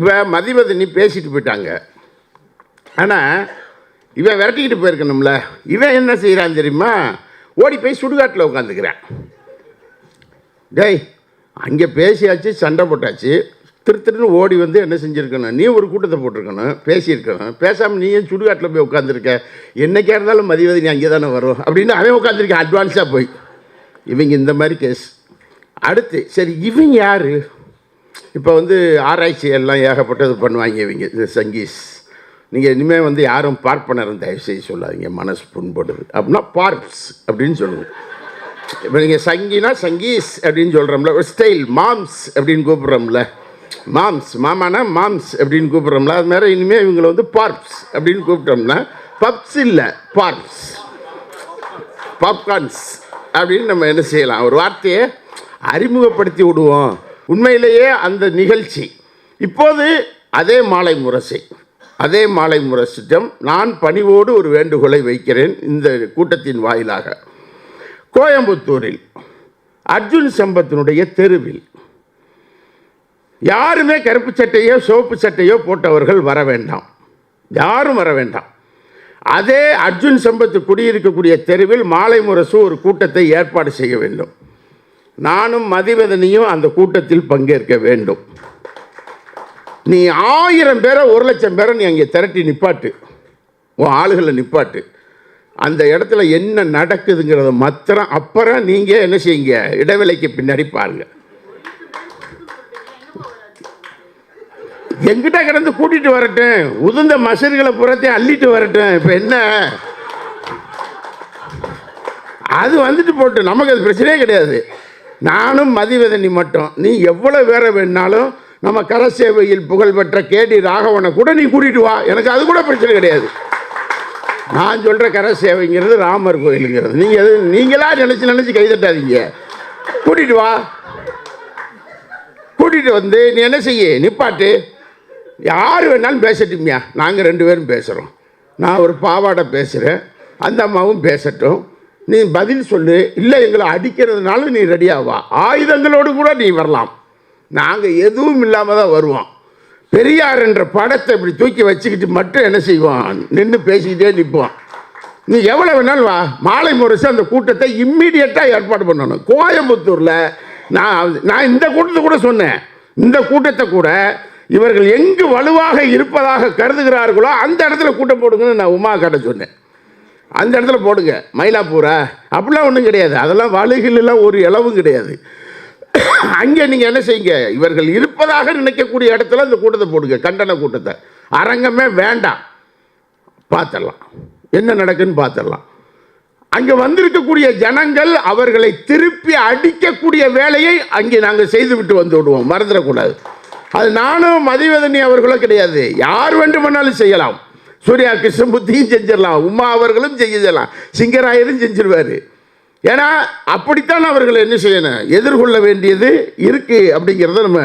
இப்போ மதிவதனி பேசிட்டு போயிட்டாங்க. ஆனால் இவன் விரட்டிக்கிட்டு போயிருக்கணும்ல. இவன் என்ன செய்கிறான் தெரியுமா? ஓடி போய் சுடுகாட்டில் உட்காந்துக்கிறேன் டேய் அங்கே பேசியாச்சு சண்டை போட்டாச்சு. திரு திருன்னு ஓடி வந்து என்ன செஞ்சுருக்கணும்? நீ ஒரு கூட்டத்தை போட்டிருக்கணும் பேசியிருக்கணும். பேசாமல் நீ ஏன் சுடுகாட்டில் போய் உட்காந்துருக்க என்னைக்கா இருந்தாலும் மதிவதி நீ அங்கே தானே வரும்? அப்படின்னு அவன் உட்காந்துருக்கான் அட்வான்ஸாக போய். இவங்க இந்த மாதிரி கேஸ் அடுத்து சரி இவன் யார்? இப்போ வந்து ஆராய்ச்சி எல்லாம் ஏகப்பட்டது பண்ணுவாங்க இவங்க இந்த சங்கீஸ். நீங்கள் இனிமேல் வந்து யாரும் பார்ப்பனரும் தயவு செய்து சொல்லாதீங்க மனசு புண்படுது. அப்படின்னா பார்ப்ஸ் அப்படின்னு சொல்லுங்க இப்போ நீங்கள் சங்கினா சங்கீஸ் அப்படின்னு சொல்கிறோம்ல ஒரு ஸ்டைல் மாம்ஸ் அப்படின்னு கூப்பிட்றோம்ல. மாம்ஸ் மாமானா மாம்ஸ் அப்படின்னு கூப்பிட்றோம்ல அது மாதிரி இனிமேல் இவங்களை வந்து பார்ப்ஸ் அப்படின்னு கூப்பிட்டோம்னா பப்ஸ் இல்லை பார்ப்ஸ். பாப்கார்ன்ஸ் அப்படின்னு நம்ம என்ன செய்யலாம் ஒரு வார்த்தையை அறிமுகப்படுத்தி விடுவோம். உண்மையிலேயே அந்த நிகழ்ச்சி. இப்போது அதே மாலை முரசை அதே மாலை முரசிடம் நான் பணிவோடு ஒரு வேண்டுகோளை வைக்கிறேன் இந்த கூட்டத்தின் வாயிலாக. கோயம்புத்தூரில் அர்ஜுன் சம்பத்தினுடைய தெருவில் யாருமே கருப்பு சட்டையோ சிவப்பு சட்டையோ போட்டவர்கள் வர வேண்டாம். யாரும் வர வேண்டாம். அதே அர்ஜுன் சம்பத்து குடியிருக்கக்கூடிய தெருவில் மாலை முரசு ஒரு கூட்டத்தை ஏற்பாடு செய்ய வேண்டும். நானும் மதிவதனியும் அந்த கூட்டத்தில் பங்கேற்க வேண்டும். நீ ஆயிரம் பேரை ஒரு லட்சம் பேரை நீ அங்கே திரட்டி நிப்பாட்டு. உன் ஆளுகளை நிப்பாட்டு. அந்த இடத்துல என்ன நடக்குதுங்கிறத மாத்திரம் அப்புறம் நீங்கள் என்ன செய்யுங்க? இடைவெளிக்கு பின்னாடி பாருங்க. எங்கிட்ட கிடந்து கூட்டிட்டு வரட்டும். உதிர்ந்த மசர்களை புறத்தையும் அள்ளிட்டு வரட்டும். இப்போ என்ன? அது வந்துட்டு போட்டு நமக்கு அது பிரச்சனையே கிடையாது. நானும் மதிவதனி மட்டும். நீ எவ்வளோ வேற வேணாலும் நம்ம கர சேவையில் புகழ்பெற்ற கேடி ராகவனை கூட நீ கூட்டிட்டு வா. எனக்கு அது கூட பிரச்சனை கிடையாது. நான் சொல்கிற கர சேவைங்கிறது ராமர் கோயிலுங்கிறது. நீங்கள் எது நீங்களாக நினச்சி நினச்சி கைதட்டாதீங்க கூட்டிட்டு வா. கூட்டிகிட்டு வந்து நீ என்ன செய்ய? நிப்பாட்டு. யார் வேணாலும் பேசட்டும்யா. நாங்கள் ரெண்டு பேரும் பேசுகிறோம் நான் ஒரு பாவாடை பேசுகிறேன் அந்த அம்மாவும் பேசட்டும். நீ பதில் சொல்லு இல்லை எங்களை அடிக்கிறதுனால நீ ரெடியாவா ஆயுதங்களோடு கூட நீ வரலாம். நாங்கள் எதுவும் இல்லாமல் தான் வருவோம். பெரியார் என்ற படத்தை இப்படி தூக்கி வச்சுக்கிட்டு மட்டும் என்ன செய்வோம்? நின்று பேசிக்கிட்டே நிற்போம் நீ எவ்வளோ வேணாலும் வா. மாலை முரசு அந்த கூட்டத்தை இம்மீடியட்டாக ஏற்பாடு பண்ணணும். கோயம்புத்தூரில் நான் நான் இந்த கூட்டத்தை கூட சொன்னேன். இந்த கூட்டத்தை கூட இவர்கள் எங்கு வலுவாக இருப்பதாக கருதுகிறார்களோ அந்த இடத்துல கூட்டம் போடுங்கன்னு நான் உமா காட்ட சொன்னேன். அந்த இடத்துல போடுங்க. மயிலாப்பூரா? அப்படிலாம் ஒன்றும் கிடையாது. அதெல்லாம் வலுகளெல்லாம் ஒரு இளவும் கிடையாது. அங்கே நீங்கள் என்ன செய்யுங்க? இவர்கள் இருப்பதாக நினைக்கக்கூடிய இடத்துல அந்த கூட்டத்தை போடுங்க. கண்டன கூட்டத்தை. அரங்கமே வேண்டாம். பார்த்துடலாம் என்ன நடக்குன்னு பார்த்துடலாம் அங்கே வந்திருக்கக்கூடிய ஜனங்கள் அவர்களை திருப்பி அடிக்கக்கூடிய வேலையை அங்கே நாங்கள் செய்துவிட்டு வந்து விடுவோம். மறந்துடக்கூடாது. அது நானும் மதிவதனி அவர்களும் கிடையாது. யார் வேண்டுமானாலும் செய்யலாம். சூர்யா கிருஷ்ணமூர்த்தியும் செஞ்சிடலாம். உமா அவர்களும் செஞ்சிடலாம். சிங்கராயரும் செஞ்சிருவார். ஏன்னா அப்படித்தான் அவர்கள் என்ன செய்யணும்? எதிர்கொள்ள வேண்டியது இருக்குது அப்படிங்கிறத நம்ம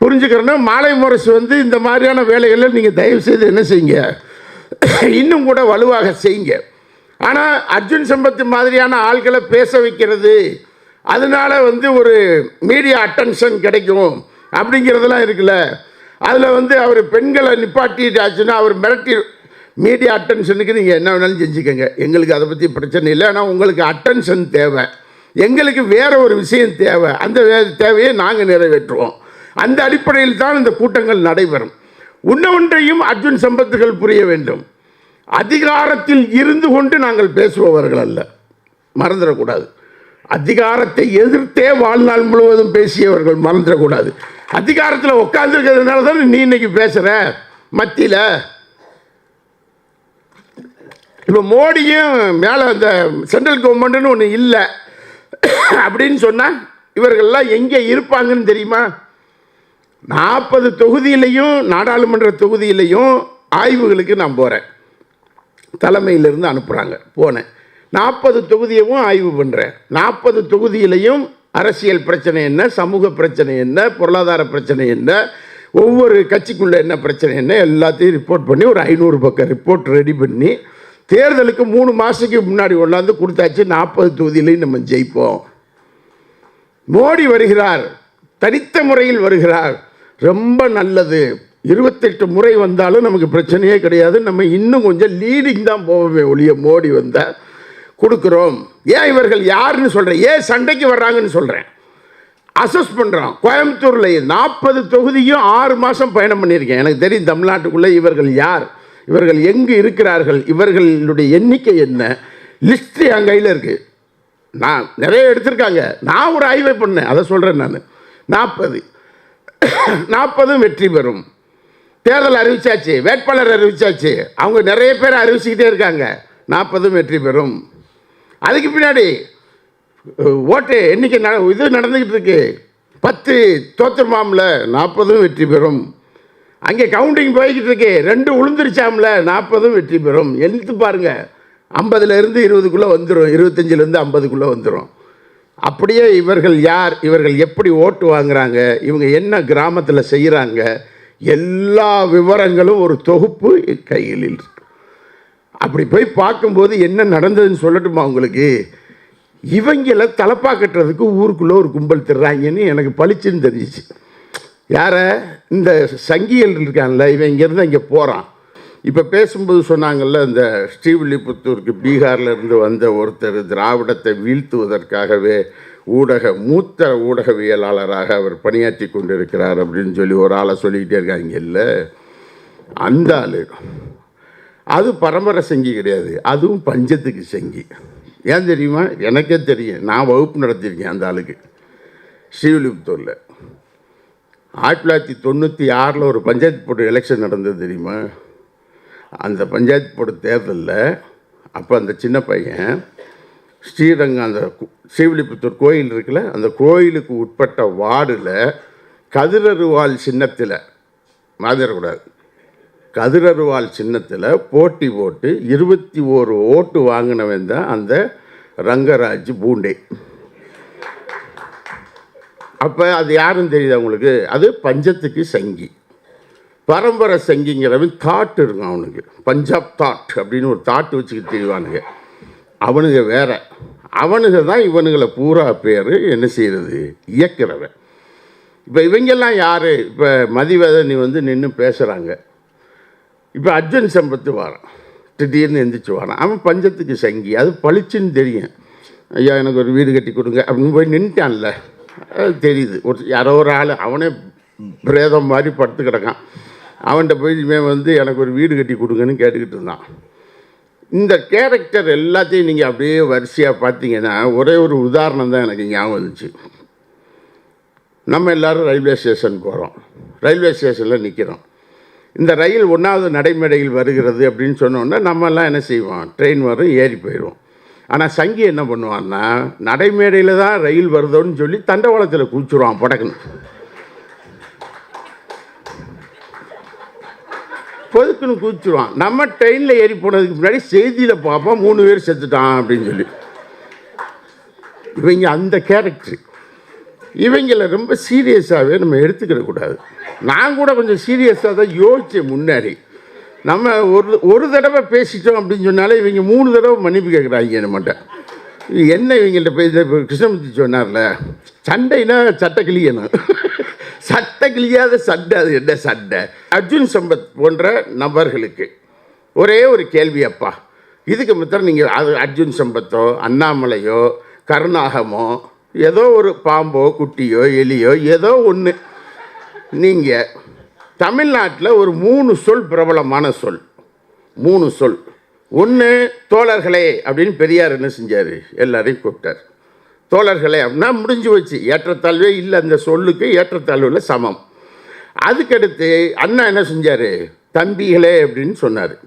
புரிஞ்சுக்கிறோன்னா மாலை முரசு வந்து இந்த மாதிரியான வேலைகளை நீங்கள் தயவு செய்து என்ன செய்யுங்க? இன்னும் கூட வலுவாக செய்யுங்க. ஆனால் அர்ஜுன் சம்பத் மாதிரியான ஆள்களை பேச வைக்கிறது அதனால வந்து ஒரு மீடியா அட்டென்ஷன் கிடைக்கும் அப்படிங்கிறதெல்லாம் இருக்குல்ல. அதில் வந்து அவர் பெண்களை நிப்பாட்டிட்டாச்சுன்னா அவர் மிரட்டி மீடியா அட்டென்ஷனுக்கு நீங்கள் என்ன வேணாலும் செஞ்சுக்கோங்க. எங்களுக்கு அதை பற்றி பிரச்சனை இல்லை. ஆனால் உங்களுக்கு அட்டென்ஷன் தேவை. எங்களுக்கு வேறு ஒரு விஷயம் தேவை. அந்த தேவையை நாங்கள் நிறைவேற்றுவோம். அந்த அடிப்படையில் தான் இந்த கூட்டங்கள் நடைபெறும். இன்னொன்றையும் அர்ஜுன் சம்பத்துகள் புரிய வேண்டும். அதிகாரத்தில் இருந்து கொண்டு நாங்கள் பேசுபவர்கள் அல்ல. மறந்துடக்கூடாது. அதிகாரத்தை எதிர்த்தே வாழ்நாள் முழுவதும் பேசியவர்கள் மறந்துடக்கூடாது. அதிகாரத்தில் உட்காந்துருக்கிறதுனால தான் நீ இன்னைக்கு பேசுகிற மத்தியில். இப்போ மோடியும் மேலே அந்த சென்ட்ரல் கவர்மெண்ட்டுன்னு ஒன்று இல்லை. அப்படின்னு சொன்னால் இவர்கள்லாம் எங்கே இருப்பாங்கன்னு தெரியுமா? நாற்பது தொகுதியிலையும் நாடாளுமன்ற தொகுதியிலையும் ஆய்வுகளுக்கு நான் போகிறேன் தலைமையிலிருந்து அனுப்புகிறாங்க போனேன். நாற்பது தொகுதியவும் ஆய்வு பண்ணுறேன் நாற்பது தொகுதியிலையும் அரசியல் பிரச்சனை என்ன சமூக பிரச்சனை என்ன பொருளாதார பிரச்சனை என்ன ஒவ்வொரு கட்சிக்குள்ளே என்ன பிரச்சனை என்ன எல்லாத்தையும் ரிப்போர்ட் பண்ணி ஒரு ஐநூறு பக்கம் ரிப்போர்ட் ரெடி பண்ணி தேர்தலுக்கு மூணு மாதத்துக்கு முன்னாடி கொண்டாந்து கொடுத்தாச்சு நாற்பது தொகுதியிலையும் நம்ம ஜெயிப்போம். மோடி வருகிறார் தனித்த முறையில் வருகிறார். ரொம்ப நல்லது. இருபத்தெட்டு முறை வந்தாலும் நமக்கு பிரச்சனையே கிடையாது. நம்ம இன்னும் கொஞ்சம் லீடிங் தான் போவோமே ஒழிய மோடி வந்தால் கொடுக்குறோம். ஏன் இவர்கள் யாருன்னு சொல்கிறேன் ஏன் சண்டைக்கு வர்றாங்கன்னு சொல்கிறேன் அசஸ் பண்ணுறோம் கோயம்புத்தூரில் நாற்பது தொகுதியும் ஆறு மாதம் பயணம் பண்ணியிருக்கேன். எனக்கு தெரியும் தமிழ்நாட்டுக்குள்ளே இவர்கள் யார்? இவர்கள் எங்கு இருக்கிறார்கள்? இவர்களுடைய எண்ணிக்கை என்ன? லிஸ்ட்டு என் கையில் இருக்குது நான் நிறைய எடுத்திருக்காங்க. நான் ஒரு ஆய்வை பண்ணேன். அதை சொல்கிறேன் நான். நாற்பது நாற்பதும் வெற்றி பெறும். தேர்தல் அறிவிச்சாச்சு. வேட்பாளர் அறிவிச்சாச்சு. அவங்க நிறைய பேர் அறிவிச்சுக்கிட்டே இருக்காங்க. நாற்பதும் வெற்றி பெறும். அதுக்கு பின்னாடி ஓட்டு எண்ணிக்கை இது நடந்துக்கிட்டு இருக்கு. பத்து தோத்துருமாம்ல. நாற்பதும் வெற்றி பெறும். அங்கே கவுண்டிங் போய்கிட்டு இருக்கு. ரெண்டு உளுந்துருச்சாம்ல. நாற்பதும் வெற்றி பெறும். எழுத்து பாருங்க. ஐம்பதுலேருந்து இருபதுக்குள்ளே வந்துடும் இருபத்தஞ்சிலேருந்து ஐம்பதுக்குள்ளே வந்துடும் அப்படியே இவர்கள் யார்? இவர்கள் எப்படி ஓட்டு வாங்குறாங்க? இவங்க என்ன கிராமத்தில் செய்கிறாங்க எல்லா விவரங்களும் ஒரு தொகுப்பு கையில் அப்படி போய் பார்க்கும்போது என்ன நடந்ததுன்னு சொல்லட்டுமா உங்களுக்கு? இவங்கள தலப்பா கட்டுறதுக்கு ஊருக்குள்ளே ஒரு கும்பல் திடுறாங்கன்னு எனக்கு பளிச்சுன்னு தெரிஞ்சிச்சு. யாரை? இந்த சங்கிகள் இருக்கான்ல இவன் இங்கேருந்து இங்கே போகிறான் இப்போ பேசும்போது சொன்னாங்கல்ல இந்த ஸ்ரீவில்லிபுத்தூருக்கு பீகார்லேருந்து வந்த ஒருத்தர் திராவிடத்தை வீழ்த்துவதற்காகவே ஊடக மூத்த ஊடகவியலாளராக அவர் பணியாற்றி கொண்டிருக்கிறார் அப்படின்னு சொல்லி ஒரு ஆளை சொல்லிக்கிட்டே இருக்காங்க. இல்லை அந்த ஆள். அது பரம்பரை சங்கி கிடையாது. அதுவும் பஞ்சத்துக்கு சங்கி. ஏன் தெரியுமா? எனக்கே தெரியும். நான் வகுப்பு நடத்தியிருக்கேன் அந்த ஆளுக்கு. ஸ்ரீவில்லிபுத்தூரில். ஆயிரத்தி தொள்ளாயிரத்தி தொண்ணூற்றி ஆறில் ஒரு பஞ்சாயத்து போர்டு எலெக்ஷன் நடந்தது தெரியுமா? அந்த பஞ்சாயத்து போர்டு தேர்தலில் அப்போ அந்த சின்ன பையன் ஸ்ரீரங்கம் அந்த ஸ்ரீவில்லிபுத்தூர் கோயில் இருக்குல்ல அந்த கோயிலுக்கு உட்பட்ட வார்டில் கதிரருவாள் சின்னத்தில் மாதிரக்கூடாது கதிரருவாள் சின்னத்தில் போட்டி போட்டு இருபத்தி ஓரு ஓட்டு வாங்கினவன் தான் அந்த ரங்கராஜ் பூண்டே. அப்போ அது யாருன்னு தெரியுது அவங்களுக்கு அது பஞ்சத்துக்கு சங்கி. பரம்பரை சங்கிங்கிறவன் தாட் இருக்கும் அவனுக்கு. பஞ்சாப் தாட் அப்படின்னு ஒரு தாட் வச்சுக்கிட்டு தெரியவானுங்க அவனுங்க வேற. அவனுங்க தான் இவனுங்களை பூரா பேர் என்ன செய்கிறது இயக்கிறவன். இப்போ இவங்கெல்லாம் யார்? இப்போ மதிவதனி வந்து நின்று பேசுகிறாங்க இப்போ அர்ஜுன் சம்பத்து வரான். திடீர்னு எந்திரிச்சு வரான். அவன் பஞ்சத்துக்கு சங்கி. அது பளிச்சுன்னு தெரியும். ஐயா எனக்கு ஒரு வீடு கட்டி கொடுங்க. அப்படின்னு போய் நின்ட்டான்ல. தெரியுது. ஒரு யாரோ ஒரு ஆள் அவனே பிரேதம் மாதிரி படுத்து கிடக்கான். அவன்கிட்ட போய் இவன் வந்து எனக்கு ஒரு வீடு கட்டி கொடுங்கன்னு கேட்டுக்கிட்டு இருந்தான். இந்த கேரக்டர் எல்லாத்தையும் நீங்கள் அப்படியே வரிசையாக பார்த்தீங்கன்னா ஒரே ஒரு உதாரணம் தான் எனக்கு ஞாபகம் வந்துச்சு. நம்ம எல்லாரும் ரயில்வே ஸ்டேஷன் போகிறோம் ரயில்வே ஸ்டேஷனில் நிற்கிறோம் இந்த ரயில் ஒன்றாவது நடைமேடையில் வருகிறது அப்படின்னு சொன்னோன்னா நம்மெல்லாம் என்ன செய்வோம்? ட்ரெயின் வரும் ஏறி போயிடுவோம். ஆனால் சங்கி என்ன பண்ணுவான்னா நடைமேடையில் தான் ரயில் வருதோன்னு சொல்லி தண்டவாளத்தில் குளிச்சுருவான் படக்குன்னு. பொதுக்குன்னு குதிச்சுருவான் நம்ம ட்ரெயினில் ஏறி போனதுக்கு முன்னாடி செய்தியில் பார்ப்போம் மூணு பேர் செத்துட்டான் அப்படின்னு சொல்லி. இவங்க அந்த கேரக்டர் இவங்கள ரொம்ப சீரியஸாகவே நம்ம எடுத்துக்கிடக்கூடாது. நான் கூட கொஞ்சம் சீரியஸாக தான் யோசித்தேன் முன்னாடி. நம்ம ஒரு ஒரு தடவை பேசிட்டோம் அப்படின்னு சொன்னாலே இவங்க மூணு தடவை மன்னிப்பு கேட்குறாங்க நம்மகிட்ட என்ன இவங்கள்ட்ட பேச இப்போ கிருஷ்ணமூர்த்தி சொன்னார்ல சண்டைனா சட்டை கிளியணும் சட்டை கிளியாத சண்டை அது என்ன சண்டை? அர்ஜுன் சம்பத் போன்ற நபர்களுக்கு ஒரே ஒரு கேள்வி அப்பா. இதுக்கு மித்திரம் நீங்கள் அது அர்ஜுன் சம்பத்தோ அண்ணாமலையோ கருணாகமோ ஏதோ ஒரு பாம்போ குட்டியோ எலியோ ஏதோ ஒன்று நீங்கள் தமிழ்நாட்டில் ஒரு மூணு சொல் பிரபலமான சொல். மூணு சொல். ஒன்று தோழர்களே அப்படின்னு பெரியார் என்ன செஞ்சார்? எல்லாரையும் கூப்பிட்டார். தோழர்களே அப்படின்னா முடிஞ்சு வச்சு ஏற்றத்தாழ்வே இல்லை. அந்த சொல்லுக்கு ஏற்றத்தாழ்வில் சமம். அதுக்கடுத்து அண்ணா என்ன செஞ்சார்? தம்பிகளே அப்படின்னு சொன்னார்.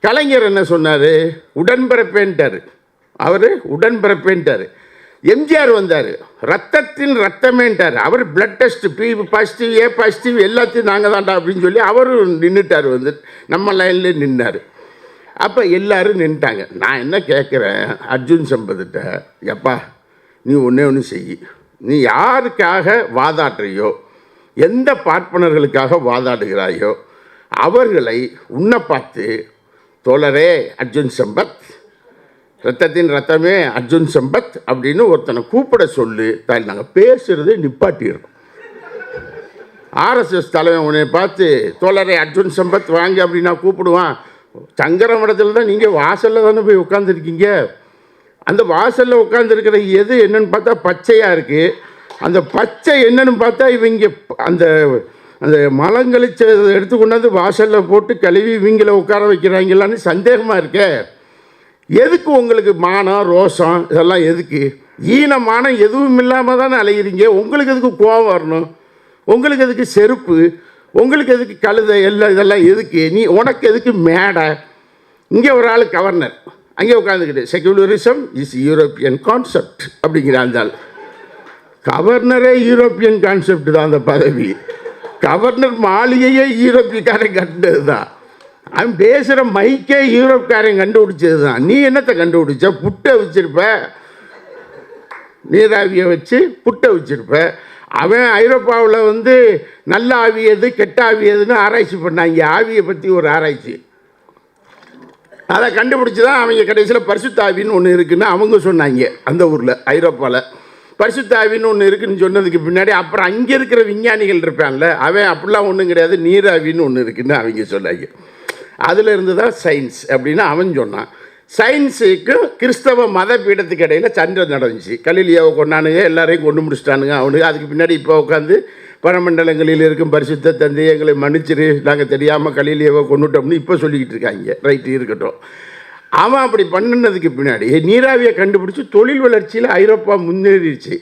கலைஞர் என்ன சொன்னார்? உடன்பிறப்பேன்ட்டார். அவர் உடன்பிறப்பேன்ட்டார். எம்ஜிஆர் வந்தார். ரத்தத்தின் ரத்தமேன்ட்டார் அவர் blood test B positive A positive எல்லாத்தையும் நாங்கள் தான்டா அப்படின்னு சொல்லி அவரும் நின்றுட்டார் வந்து. நம்ம லைனில் நின்னார். அப்போ எல்லாரும் நின்ட்டாங்க. நான் என்ன கேட்குறேன் அர்ஜுன் சம்பத்திட்ட எப்பா நீ ஒன்றே ஒன்று செய் நீ யாருக்காக வாதாடுறியோ எந்த பார்ப்பனர்களுக்காக வாதாடுகிறாயோ அவர்களை உன்னை பார்த்து தோழரே அர்ஜுன் சம்பத் ரத்தத்தின் ரத்தமே அர்ஜுன் சம்பத் அப்படின்னு ஒருத்தனை கூப்பிட சொல்லு. தான் நாங்கள் பேசுகிறதே நிப்பாட்டிடுறோம் ஆர்எஸ்எஸ் தலைவன் உன்னை பார்த்து தோழரை அர்ஜுன் சம்பத் வாங்க அப்படின்னா கூப்பிடுவான். சங்கர மடத்தில் தான் நீங்கள் வாசலில் தானே போய் உட்காந்துருக்கீங்க அந்த வாசலில் உட்காந்துருக்கிற எது என்னன்னு பார்த்தா பச்சையாக இருக்குது அந்த பச்சை என்னன்னு பார்த்தா இவங்க அந்த அந்த மலங்கழிச்ச எடுத்து கொண்டாந்து வாசலில் போட்டு கழுவி இவங்கள உட்கார வைக்கிறாங்களான்னு சந்தேகமாக இருக்கே. எதுக்கு உங்களுக்கு மானம் ரோஷம் இதெல்லாம் எதுக்கு? ஈனமானம் எதுவும் இல்லாமல் தானே அலையிறீங்க? உங்களுக்கு எதுக்கு கோவம் வரணும்? உங்களுக்கு எதுக்கு செருப்பு? உங்களுக்கு எதுக்கு கழுதை? எல்லாம் இதெல்லாம் எதுக்கு? நீ உனக்கு எதுக்கு மேடை? இங்கே ஒரு ஆள் கவர்னர் அங்கே உட்காந்துக்கிட்டு செக்யூலரிசம் இஸ் யூரோப்பியன் கான்செப்ட் அப்படிங்கிற அந்த ஆள். கவர்னரே யூரோப்பியன் கான்செப்ட் தான் அந்த பதவி. கவர்னர் மாளிகையே யூரோப்பியக்காரன் கட்டினது தான். அவன் பேசுகிற மைக்கே யூரோப்காரன் கண்டுபிடிச்சது தான் நீ என்னத்தை கண்டுபிடிச்ச? புட்டை வச்சிருப்ப. நீராவியை வச்சு புட்டை வச்சிருப்ப. அவன் ஐரோப்பாவில் வந்து நல்ல ஆவி எது கெட்ட ஆவி எதுன்னு ஆராய்ச்சி பண்ணாங்க ஆவியை பற்றி ஒரு ஆராய்ச்சி. அதை கண்டுபிடிச்சி தான் அவங்க கடைசியில் பரிசுத்தாவின்னு ஒன்று இருக்குன்னு அவங்க சொன்னாங்க அந்த ஊரில் ஐரோப்பாவில் பரிசுத்தாவின்னு ஒன்று இருக்குன்னு சொன்னதுக்கு பின்னாடி அப்புறம் அங்கே இருக்கிற விஞ்ஞானிகள் இருப்பான்ல அவன் அப்படிலாம் ஒன்றும் கிடையாது நீராவின்னு ஒன்று இருக்குன்னு அவங்க சொன்னாங்க. அதில் இருந்து தான் சயின்ஸ் அப்படின்னு அவன் சொன்னான். சயின்ஸுக்கும் கிறிஸ்தவ மத பீடத்துக்கு இடையில சண்டை நடந்துச்சு. கலிலியாவை கொண்டானுங்க எல்லாரையும் கொண்டு முடிச்சிட்டானுங்க அவனுக்கு அதுக்கு பின்னாடி இப்போ உட்காந்து பரமண்டலங்களில் இருக்கும் பரிசுத்த தந்தை எங்களை மன்னிச்சிரு நாங்கள் தெரியாமல் கலிலியாவை கொண்டுட்டோம்னு இப்போ சொல்லிக்கிட்டு இருக்காங்க. ரைட்டு இருக்கட்டும். அவன் அப்படி பண்ணினதுக்கு பின்னாடி நீராவியை கண்டுபிடிச்சி தொழில் வளர்ச்சியில் ஐரோப்பா முன்னேறிடுச்சு.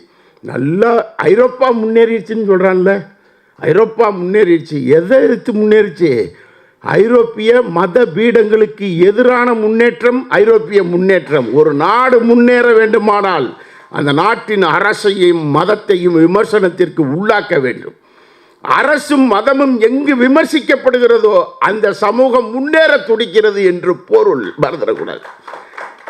நல்லா ஐரோப்பா முன்னேறிடுச்சின்னு சொல்கிறான்ல ஐரோப்பா முன்னேறிடுச்சு. எதை எடுத்து முன்னேறிச்சு? ஐரோப்பிய மத பீடங்களுக்கு எதிரான முன்னேற்றம் ஐரோப்பிய முன்னேற்றம். ஒரு நாடு முன்னேற வேண்டுமானால் அந்த நாட்டின் அரசையும் மதத்தையும் விமர்சனத்திற்கு உள்ளாக்க வேண்டும். அரசும் மதமும் எங்கு விமர்சிக்கப்படுகிறதோ அந்த சமூகம் முன்னேற துடிக்கிறது என்று பொருள். மறந்துடக்கூடாது.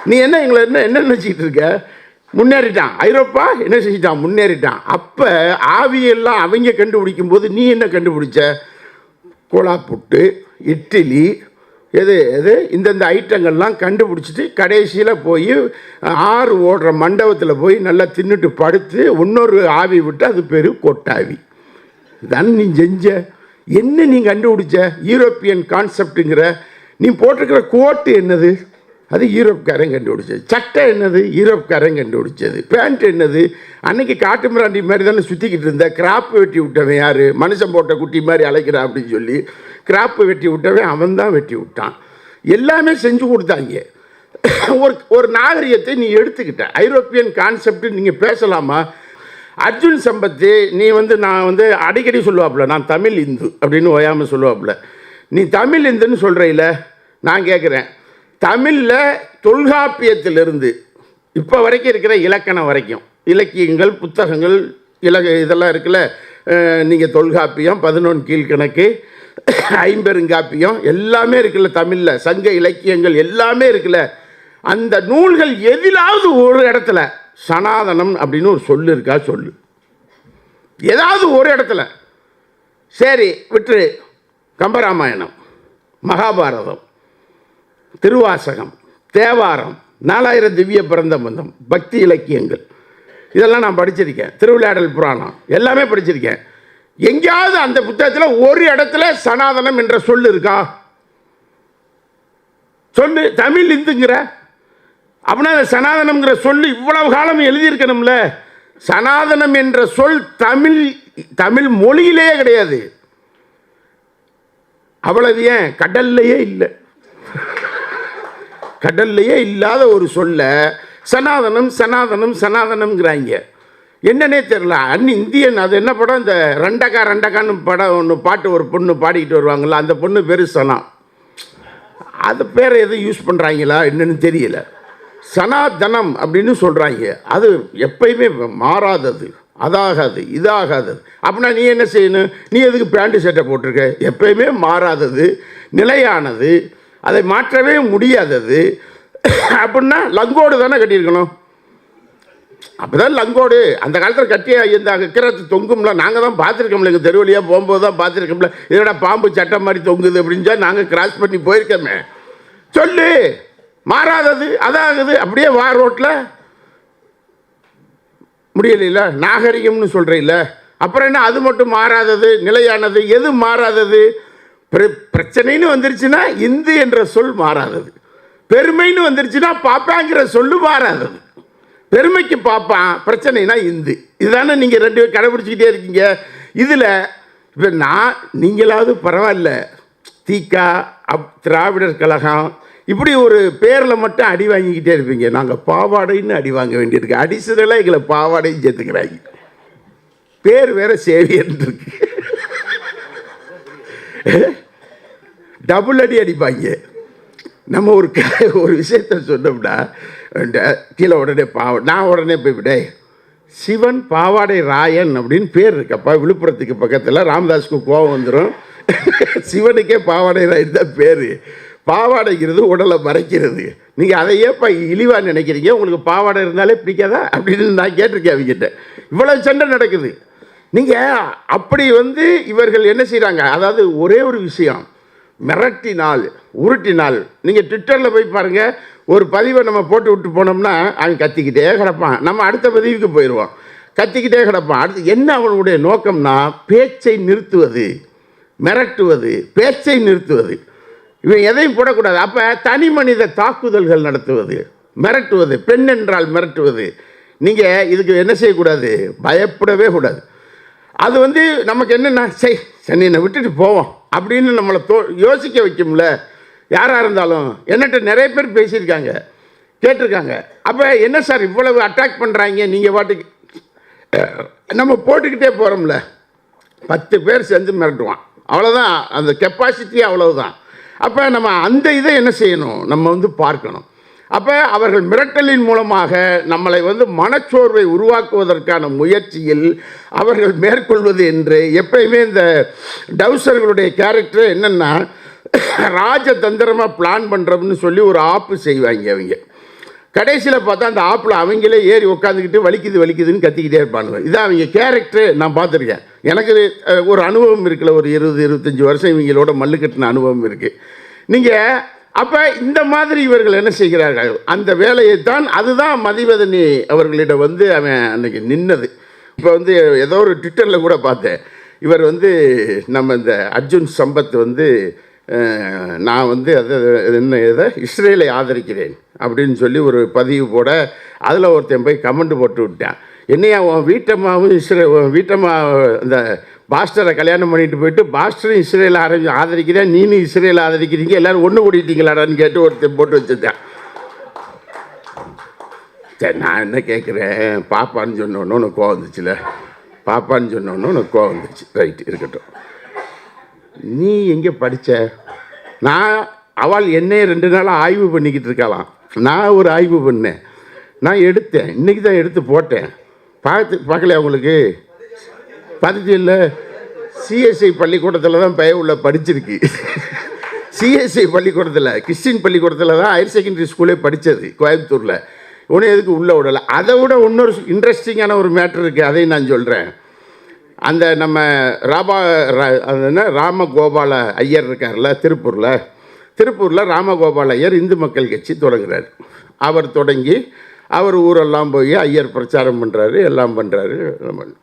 நீ என்ன எங்களை என்ன என்ன நினச்சிக்கிட்டு இருக்க? முன்னேறிட்டான். ஐரோப்பா என்ன செஞ்சிட்டான்? முன்னேறிட்டான். அப்போ ஆவியெல்லாம் அவங்க கண்டுபிடிக்கும் போது நீ என்ன கண்டுபிடிச்ச? கோலா புட்டு இட்லி எது எது இந்தந்த ஐட்டங்கள்லாம் கண்டுபிடிச்சிட்டு கடைசியில் போய் ஆறு ஓடுற மண்டபத்தில் போய் நல்லா தின்னுட்டு படுத்து இன்னொரு ஆவி விட்டு அது பேர் கொட்டாவி. தான் நீ செஞ்ச. என்ன நீ கண்டுபிடிச்ச? யூரோப்பியன் கான்செப்ட்டுங்கிற. நீ போட்டிருக்கிற கோட்டு என்னது? அது யூரோப்காரன் கண்டுபிடிச்சது. சட்டை என்னது? யூரோப்காரன் கண்டுபிடிச்சது. பேண்ட் என்னது? அன்னைக்கு காட்டு மிராண்டி மாதிரி தானே சுற்றிக்கிட்டு இருந்த. கிராப் வெட்டி விட்டவன் யார்? மனுஷன் போட்ட குட்டி மாதிரி அழைக்கிறான் அப்படின்னு சொல்லி கிராப்பு வெட்டி விட்டவன் அவன் தான் வெட்டி விட்டான். எல்லாமே செஞ்சு கொடுத்தாங்க. ஒரு ஒரு நாகரிகத்தை நீ எடுத்துக்கிட்ட. ஐரோப்பியன் கான்செப்ட் நீங்கள் பேசலாமா? அர்ஜுன் சம்பத்து நீ வந்து நான் வந்து அடிக்கடி சொல்லுவாப்புல நான் தமிழ் இந்து அப்படின்னு ஓயாமல் சொல்லுவாப்புல. நீ தமிழ் இந்துன்னு சொல்கிறையில நான் கேட்குறேன் தமிழில் தொல்காப்பியத்திலிருந்து இப்போ வரைக்கும் இருக்கிற இலக்கணம் வரைக்கும் இலக்கியங்கள் புத்தகங்கள் இலக இதெல்லாம் இருக்குல்ல நீங்கள் தொல்காப்பியம் பதினொன்று கீழ்கணக்கு ஐம்பெருங்காப்பியம் எல்லாமே இருக்குல்ல தமிழில். சங்க இலக்கியங்கள் எல்லாமே இருக்குல்ல. அந்த நூல்கள் எதிலாவது ஒரு இடத்துல சனாதனம் அப்படின்னு ஒரு சொல்லு இருக்கா? சொல்லு. ஏதாவது ஒரு இடத்துல. சரி விட்டு கம்பராமாயணம் மகாபாரதம் திருவாசகம் தேவாரம் நாலாயிரம் திவ்ய பிறந்த பந்தம் பக்தி இலக்கியங்கள். இதெல்லாம் நான் படிச்சிருக்கேன். திருவிளையாடல் புராணம். எல்லாமே படிச்சிருக்கேன். எங்கேயாவது அந்த புத்தகத்தில் ஒரு இடத்துல சனாதனம் என்ற சொல் இருக்கா? சொல்லு தமிழ் இந்துங்கிற? அப்படின்னா அந்த சனாதனம்ங்கிற சொல் இவ்வளவு காலம் எழுதியிருக்கணும்ல? சனாதனம் என்ற சொல் தமிழ் தமிழ் மொழியிலேயே கிடையாது. அவ்வளவு ஏன்? கடல்லையே இல்லை. கடல்லையே இல்லாத ஒரு சொல்ல சனாதனம் சனாதனம் சனாதனம்ங்கிறாங்க. என்னன்னே தெரில அன் இந்தியன் அது என்ன படம்? இந்த ரெண்டக்கா ரெண்டக்கான்னு படம் ஒன்று பாட்டு ஒரு பொண்ணு பாடிக்கிட்டு வருவாங்கள்ல அந்த பொண்ணு பேர் சனா. அது பேரை எதுவும் யூஸ் பண்ணுறாங்களா என்னன்னு தெரியல. சனாதனம் அப்படின்னு சொல்கிறாங்க அது எப்பயுமே மாறாதது அதாகாது இதாகாதது அப்படின்னா நீ என்ன செய்யணும்? நீ எதுக்கு பேண்ட்டு சட்டை போட்டிருக்க? எப்பயுமே மாறாதது நிலையானது. அதை மாற்றவே முடியாதது. அப்படின்னா லங்கோடு தானே கட்டியிருக்கணும்? அப்போதான் லங்கோடு. அந்த காலத்தில் கட்டி இந்த கிரத்து தொங்கும்ல நாங்கள் தான் பார்த்துருக்கோம்ல எங்கள் தெருவழியாக போகும்போது தான் பார்த்துருக்கோம்ல. இதோட பாம்பு சட்டம் மாதிரி தொங்குது அப்படின்னு சொல்லி நாங்கள் கிராஸ் பண்ணி போயிருக்கோமே. சொல்லு மாறாதது அதாகுது அப்படியே வா ரோட்டில் முடியலைல்ல நாகரிகம்னு சொல்கிறீல்ல அப்புறம் என்ன அது மட்டும் மாறாதது நிலையானது எது மாறாதது? பிர- பிரச்சனைன்னு வந்துருச்சுன்னா இந்து என்ற சொல் மாறாதது. பெருமைன்னு வந்துருச்சுன்னா பாப்பாங்கிற சொல்லு மாறாதது. பெருமைக்கு பார்ப்பான் பிரச்சனைனா இந்து. இதுதானே நீங்கள் ரெண்டு பேரும் கடைபிடிச்சிக்கிட்டே இருக்கீங்க? இதில் இப்போ நான் நீங்களாவது பரவாயில்ல. தீக்கா அப் திராவிடர் கழகம் இப்படி ஒரு பேரில் மட்டும் அடி வாங்கிக்கிட்டே இருப்பீங்க. நாங்கள் பாவாடைன்னு அடி வாங்க வேண்டியிருக்கு. அடிசுதலாக எங்களை பாவாடையும் சேர்த்துக்கிறாங்க. பேர் வேற சேவியன் இருக்கு. டபுள் அடி அடிப்பாங்க. நம்ம ஒரு க- ஒரு விஷயத்த சொன்னோம்னா கீழே உடனே பாவ நான் உடனே போய் சிவன் பாவாடை ராயன் அப்படின்னு பேர் இருக்கப்பா விழுப்புரத்துக்கு பக்கத்தில். ராமதாஸுக்கு கோபம் வந்துடும் சிவனுக்கே பாவாடை ராயன் தான் பேர். பாவாடைங்கிறது உடலை மறைக்கிறது. நீங்கள் அதையே ஏப்பா இழிவாக நினைக்கிறீங்க? உங்களுக்கு பாவாடை இருந்தாலே பிடிக்காதா? அப்படின்னு நான் கேட்டிருக்கேன் அவங்ககிட்ட இவ்வளோ சண்டை நடக்குது. நீங்கள் அப்படி வந்து இவர்கள் என்ன செய்கிறாங்க அதாவது ஒரே ஒரு விஷயம் மிரட்டினால் உருட்டினால் நீங்கள் ட்விட்டரில் போய் பாருங்கள் ஒரு பதிவை நம்ம போட்டு விட்டு போனோம்னா அவன் கத்திக்கிட்டே கிடப்பான். நம்ம அடுத்த பதிவுக்கு போயிடுவோம் கத்திக்கிட்டே கிடப்பான். அடுத்து என்ன அவனுடைய நோக்கம்னா பேச்சை நிறுத்துவது மிரட்டுவது பேச்சை நிறுத்துவது. இவன் எதையும் போடக்கூடாது. அப்போ தனி மனித தாக்குதல்கள் நடத்துவது மிரட்டுவது பெண் என்றால் மிரட்டுவது. நீங்கள் இதுக்கு என்ன செய்யக்கூடாது? பயப்படவே கூடாது. அது வந்து நமக்கு என்னென்னா செய் சென்னையை விட்டுட்டு போவோம். அப்படின்னு நம்மளை தோ யோசிக்க வைக்கும்ல. யாராக இருந்தாலும் என்னட்ட நிறைய பேர் பேசியிருக்காங்க கேட்டிருக்காங்க. அப்போ என்ன சார் இவ்வளவு அட்டாக் பண்ணுறாங்க நீங்கள் பாட்டுக்கு நம்ம போட்டுக்கிட்டே போகிறோம்ல பத்து பேர் சேர்ந்து மிரட்டுவான். அவ்வளோதான் அந்த கெப்பாசிட்டி அவ்வளவுதான். அப்போ நம்ம அந்த இதை என்ன செய்யணும்? நம்ம வந்து பார்க்கணும். அப்போ அவர்கள் மிரட்டலின் மூலமாக நம்மளை வந்து மனச்சோர்வை உருவாக்குவதற்கான முயற்சியில் அவர்கள் மேற்கொள்வது என்று எப்பயுமே இந்த டவுசர்களுடைய கேரக்டர் என்னென்னா ராஜதந்திரமாக பிளான் பண்ணுறோம்னு சொல்லி ஒரு ஆப்பு செய்வாங்க அவங்க. கடைசியில் பார்த்தா அந்த ஆப்பில் அவங்களே ஏறி உட்காந்துக்கிட்டு வலிக்குது வலிக்குதுன்னு கத்திக்கிட்டே இருப்பானுங்க. இதான் அவங்க கேரக்டர் நான் பார்த்துருக்கேன். எனக்கு ஒரு அனுபவம் இருக்குல்ல ஒரு இருபது இருபத்தஞ்சி வருஷம் இவங்களோட மல்லு கட்டின அனுபவம் இருக்குது நீங்கள் அப்போ இந்த மாதிரி இவர்கள் என்ன செய்கிறார்கள்? அந்த வேலையை தான் அதுதான் மதிவதனி அவர்களிடம் வந்து அவன் அன்னைக்கு நின்னது. இப்போ வந்து ஏதோ ஒரு ட்விட்டரில் கூட பார்த்தேன். இவர் வந்து நம்ம இந்த அர்ஜுன் சம்பத் வந்து நான் வந்து அது என்ன இதை இஸ்ரேலை ஆதரிக்கிறேன் அப்படின்னு சொல்லி ஒரு பதிவு போட அதில் ஒருத்தன் போய் கமெண்ட் போட்டு விட்டான். என்னையா உன் வீட்டம்மாவும் இஸ்ரே உன் வீட்டம்மா இந்த பாஸ்டரை கல்யாணம் பண்ணிட்டு போயிட்டு பாஸ்டரும் இஸ்ரேலை ஆரம்பி ஆதரிக்கிறேன் நீனும் இஸ்ரேலை ஆதரிக்கிறீங்க எல்லோரும் ஒன்று கூட்டிட்டீங்களாடான்னு கேட்டு ஒருத்தன் போட்டு வச்சுட்டேன். சரி நான் என்ன கேட்குறேன் பாப்பான்னு சொன்னோன்னு உனக்கு கோவம் வந்துச்சுல? பாப்பான்னு சொன்னோன்னு உனக்கு கோவம் வந்துச்சு. ரைட் இருக்கட்டும். நீ எங்கே படித்த நான் அவள் என்னையே ரெண்டு நாளாக ஆய்வு பண்ணிக்கிட்டு இருக்காளாம். நான் ஒரு ஆய்வு பண்ணேன். நான் எடுத்தேன். இன்றைக்கி தான் எடுத்து போட்டேன். பார்த்து பார்க்கலையா உங்களுக்கு? பார்த்துட்டு இல்லை. சிஎஸ்ஐ பள்ளிக்கூடத்தில் தான் பய உள்ள படிச்சிருக்கு. சிஎஸ்ஐ பள்ளிக்கூடத்தில் கிறிஸ்டின் பள்ளிக்கூடத்தில் தான் ஹையர் செகண்டரி ஸ்கூலே படித்தது கோயம்புத்தூரில். உடனே எதுக்கு உள்ளே விடலை? அதை விட இன்னொரு இன்ட்ரெஸ்டிங்கான ஒரு மேட்ரு இருக்குது அதையும் நான் சொல்கிறேன் அந்த நம்ம ராபா ரா- என்ன ராமகோபால ஐயர் இருக்கார்ல திருப்பூரில். திருப்பூரில் ராமகோபால ஐயர் இந்து மக்கள் கட்சி தொடங்குறார். அவர் தொடங்கி அவர் ஊரெல்லாம் போய் ஐயர் பிரச்சாரம் பண்ணுறாரு எல்லாம் பண்ணுறாரு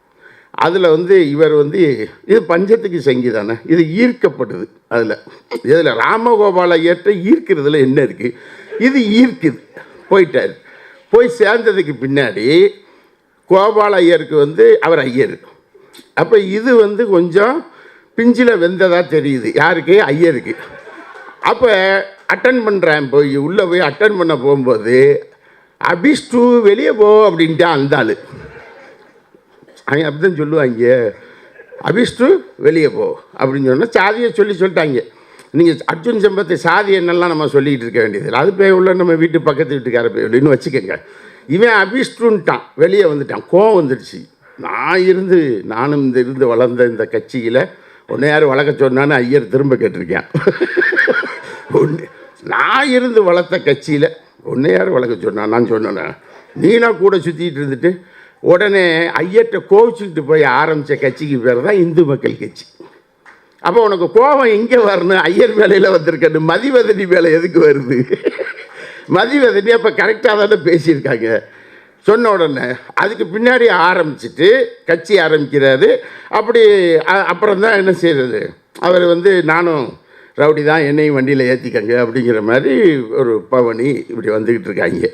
அதில் வந்து இவர் வந்து இது பஞ்சத்துக்கு செங்கி தானே இது ஈர்க்கப்படுது அதில். இதில் ராமகோபால ஐயர்கிட்ட ஈர்க்கிறதுல என்ன இருக்குது இது ஈர்க்குது. போயிட்டார். போய் சேர்ந்ததுக்கு பின்னாடி கோபால ஐயருக்கு வந்து அவர் ஐயர். அப்போ இது வந்து கொஞ்சம் பிஞ்சில் வெந்ததாக தெரியுது. யாருக்கு? ஐயருக்கு. அப்போ அட்டன் பண்ணுறேன் போய் உள்ளே போய் அட்டன் பண்ண போகும்போது அபிஷ்டு வெளியே போ அப்படின்ட்டான் அந்த ஆள். அவங்க அப்படிதான் சொல்லுவாங்க. அபிஷ்டு வெளியே போ அப்படின்னு சொன்னால் சாதியை சொல்லி சொல்லிட்டாங்க. நீங்கள் அர்ஜுன் சம்பத்தை சாதி என்னெல்லாம் நம்ம சொல்லிக்கிட்டு இருக்க வேண்டியது அது போய் உள்ள நம்ம வீட்டு பக்கத்து வீட்டுக்கார போய் உள்ளன்னு வச்சுக்கோங்க. இவன் அபிஷ்டுன்ட்டான் வெளியே வந்துட்டான். கோவம் வந்துடுச்சு நான் இருந்து நானும் இந்த இருந்து வளர்ந்த இந்த கட்சியில் ஒன்று யார் வளர்க்க சொன்னான்னு ஐயர் திரும்ப கேட்டிருக்கேன். ஒன்று நான் இருந்து வளர்த்த கட்சியில் ஒன்று யார் வளர்க்க சொன்னான் நான். சொன்னேன் நீனா கூட சுற்றிட்டு இருந்துட்டு உடனே ஐயர்கிட்ட கோவிச்சுக்கிட்டு போய் ஆரம்பித்த கட்சிக்கு பேர் தான் இந்து மக்கள் கட்சி. அப்போ உனக்கு கோபம் எங்கே வரணும்? ஐயர் வேலையில் வந்திருக்கணும். மதிவதனி வேலை எதுக்கு வருது? மதிவதனி அப்போ கரெக்டாக தானே பேசியிருக்காங்க. சொன்ன உடனே அதுக்கு பின்னாடி ஆரம்பிச்சிட்டு கட்சி ஆரம்பிக்கிறாரு. அப்படி அப்புறம் தான் என்ன செய்கிறது அவர் வந்து நானும் ரவுடி தான் என்னையும் வண்டியில் ஏற்றிக்கங்க அப்படிங்கிற மாதிரி ஒரு பவனி இப்படி வந்துக்கிட்டு இருக்காங்க.